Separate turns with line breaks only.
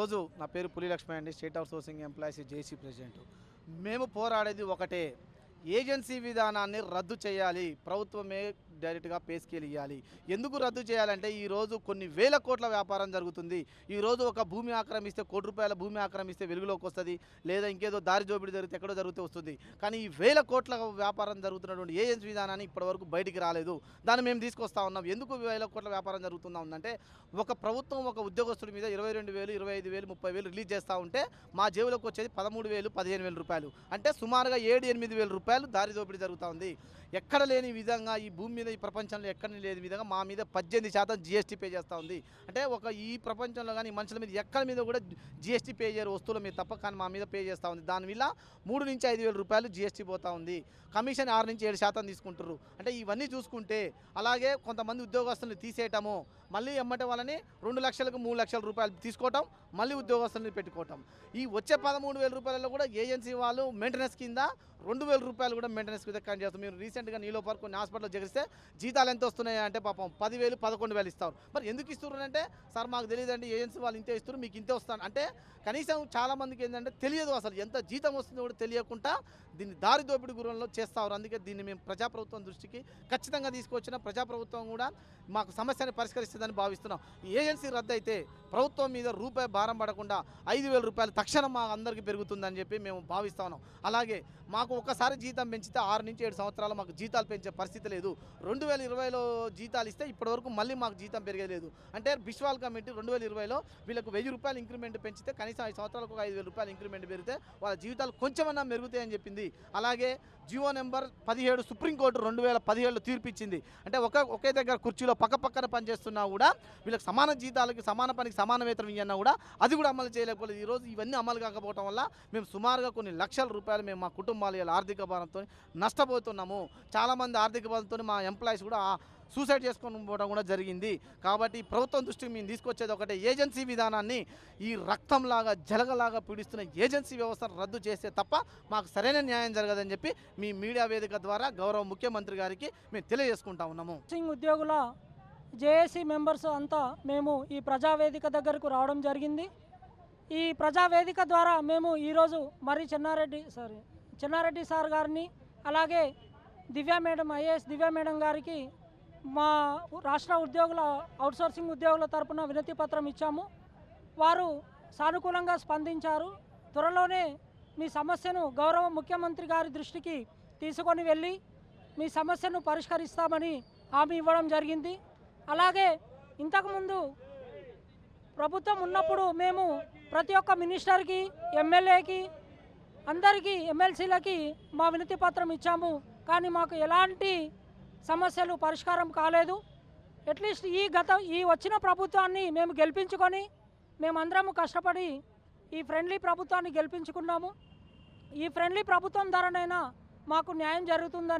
ఈరోజు నా పేరు పులి లక్ష్మి అండి state outsourcing employees JC president మేము పోరాడేది ఒకటే. ఏజెన్సీ విధానాన్ని రద్దు చేయాలి. ప్రభుత్వమే డైరెక్ట్గా పే స్కేల్ ఇవ్వాలి ఎందుకు రద్దు చేయాలంటే ఈరోజు కొన్ని వేల కోట్ల వ్యాపారం జరుగుతుంది. ఈరోజు ఒక భూమి ఆక్రమిస్తే కోటి రూపాయల భూమి ఆక్రమిస్తే వెలుగులోకి వస్తుంది. లేదా ఇంకేదో దారి దోపిడీ జరిగితే ఎక్కడో జరిగితే వస్తుంది. కానీ ఈ వేల కోట్ల వ్యాపారం జరుగుతున్నటువంటి ఏజెన్సీ విధానాన్ని ఇప్పటివరకు బయటికి రాలేదు. దాన్ని మేము తీసుకొస్తా ఉన్నాం. ఎందుకు వేల కోట్ల వ్యాపారం జరుగుతుందా ఉందంటే ఒక ప్రభుత్వం ఒక ఉద్యోగస్తుడి మీద ఇరవై రెండు వేలు ఇరవై ఐదు వేలు ముప్పై వేలు రిలీజ్ చేస్తూ ఉంటే మా జేబులోకి వచ్చేది పదమూడు వేలు పదిహేను వేల రూపాయలు. అంటే సుమారుగా ఏడు ఎనిమిది వేల రూపాయలు దారి దోపిడీ జరుగుతూ ఉంది. ఎక్కడ లేని విధంగా ఈ భూమి మీద ఈ ప్రపంచంలో ఎక్కడ లేని విధంగా మా మీద పద్దెనిమిది శాతం జిఎస్టీ పే చేస్తూ ఉంది. అంటే ఒక ఈ ప్రపంచంలో కానీ మనుషుల మీద ఎక్కడ మీద కూడా జిఎస్టీ పే చేయరు వస్తువుల మీద తప్ప కానీ మా మీద పే చేస్తూ ఉంది. దానివల్ల మూడు నుంచి ఐదు వేల రూపాయలు జిఎస్టీ పోతూ ఉంది. కమిషన్ ఆరు నుంచి ఏడు శాతం తీసుకుంటారు అంటే ఇవన్నీ చూసుకుంటే అలాగే కొంతమంది ఉద్యోగస్తులను తీసేయటము మళ్ళీ ఎమ్మటే వాళ్ళని రెండు లక్షలకు మూడు లక్షల రూపాయలు తీసుకోవటం మళ్ళీ ఉద్యోగస్తుల్ని పెట్టుకోవటం. ఈ వచ్చే పదమూడు వేల రూపాయలలో కూడా ఏజెన్సీ వాళ్ళు మెయింటెనెన్స్ కింద రెండు వేల రూపాయలు కూడా మెయింటెనెన్స్ కింద కట్ చేస్తారు. మీరు రీసెంట్గా నీలో పార్క్ కొన్ని హాస్పిటల్లో జరిగిస్తే జీతాలు ఎంత వస్తున్నాయి అంటే పాపం పదివేలు పదకొండు వేలు ఇస్తారు. మరి ఎందుకు ఇస్తున్నారు అంటే సార్ మాకు తెలియదండి ఏజెన్సీ వాళ్ళు ఇంతే ఇస్తున్నారు మీకు ఇంతే వస్తాను. అంటే కనీసం చాలామందికి ఏంటంటే తెలియదు అసలు ఎంత జీతం వస్తుందో కూడా తెలియకుండా దీన్ని దారి దోపిడీ గురంలో చేస్తారు. అందుకే దీన్ని మేము ప్రజాప్రభుత్వం దృష్టికి ఖచ్చితంగా తీసుకొచ్చిన ప్రజాప్రభుత్వం కూడా మాకు సమస్యని పరిష్కరిస్తుందని భావిస్తున్నాం. ఈ ఏజెన్సీ రద్దు అయితే ప్రభుత్వం మీద రూపాయి భారం పడకుండా ఐదు వేల రూపాయలు తక్షణం మా అందరికీ పెరుగుతుందని చెప్పి మేము భావిస్తా ఉన్నాం. అలాగే మాకు ఒకసారి జీతం పెంచితే ఆరు నుంచి ఏడు సంవత్సరాలు మాకు జీతాలు పెంచే పరిస్థితి లేదు. రెండు వేల ఇరవైలో జీతాలు ఇస్తే ఇప్పటివరకు మళ్ళీ మాకు జీతం పెరగలేదు అంటే బిశ్వాల్ కమిటీ రెండు వేల ఇరవైలో వీళ్ళకు వెయ్యి రూపాయలు ఇంక్రిమెంట్ పెంచితే కనీసం ఐదు సంవత్సరాలకు ఒక ఐదు వేల రూపాయలు ఇంక్రిమెంట్ పెరిగితే వాళ్ళ జీవితాలు కొంచెమన్నా మెరుగుతాయని చెప్పింది. అలాగే జియో నెంబర్ పదిహేడు సుప్రీంకోర్టు రెండు వేల పదిహేడులో తీర్పిచ్చింది. అంటే ఒక ఒకే దగ్గర కుర్చీలో పక్క పక్కన పనిచేస్తున్నా కూడా వీళ్ళకి సమాన జీతాలకి సమాన పనికి సమాన వేతన ఇవ్వన్నా కూడా అది కూడా అమలు చేయలేకపోలేదు. ఈరోజు ఇవన్నీ అమలు కాకపోవడం వల్ల మేము సుమారుగా కొన్ని లక్షల రూపాయలు మేము మా కుటుంబాలు ఇలా ఆర్థిక భారంతో నష్టపోతున్నాము. చాలామంది ఆర్థిక భారంతో మా ఎంప్లాయీస్ కూడా సూసైడ్ చేసుకొని పోవడం కూడా జరిగింది. కాబట్టి ప్రభుత్వం దృష్టికి మేము తీసుకొచ్చేది ఒకటే ఏజెన్సీ విధానాన్ని ఈ రక్తంలాగా జలగలాగా పీడిస్తున్న ఏజెన్సీ వ్యవస్థను రద్దు చేస్తే తప్ప మాకు సరైన న్యాయం జరగదని చెప్పి మీ మీడియా వేదిక ద్వారా గౌరవ ముఖ్యమంత్రి గారికి మేము తెలియజేసుకుంటా ఉన్నాము.
ఉద్యోగుల జేఏసీ మెంబర్స్ అంతా మేము ఈ ప్రజావేదిక దగ్గరకు రావడం జరిగింది. ఈ ప్రజావేదిక ద్వారా మేము ఈరోజు మరి చెన్నారెడ్డి సారీ చెన్నారెడ్డి సార్ గారిని అలాగే Divya madam IAS Divya madam గారికి మా రాష్ట్ర ఉద్యోగుల అవుట్సోర్సింగ్ ఉద్యోగుల తరపున వినతి పత్రం ఇచ్చాము. వారు సానుకూలంగా స్పందించారు. త్వరలోనే మీ సమస్యను గౌరవ ముఖ్యమంత్రి గారి దృష్టికి తీసుకొని వెళ్ళి మీ సమస్యను పరిష్కరిస్తామని హామీ ఇవ్వడం జరిగింది. అలాగే ఇంతకుముందు ప్రభుత్వం ఉన్నప్పుడు మేము ప్రతి ఒక్క మినిస్టర్కి ఎమ్మెల్యేకి అందరికీ ఎమ్మెల్సీలకి మా వినతి పత్రం ఇచ్చాము. కానీ మాకు ఎలాంటి సమస్యలు పరిష్కారం కాలేదు. అట్లీస్ట్ ఈ గత ఈ వచ్చిన ప్రభుత్వాన్ని మేము గెలిపించుకొని మేమందరము కష్టపడి ఈ ఫ్రెండ్లీ ప్రభుత్వాన్ని గెలిపించుకున్నాము. ఈ ఫ్రెండ్లీ ప్రభుత్వం ధరనైనా మాకు న్యాయం జరుగుతుందని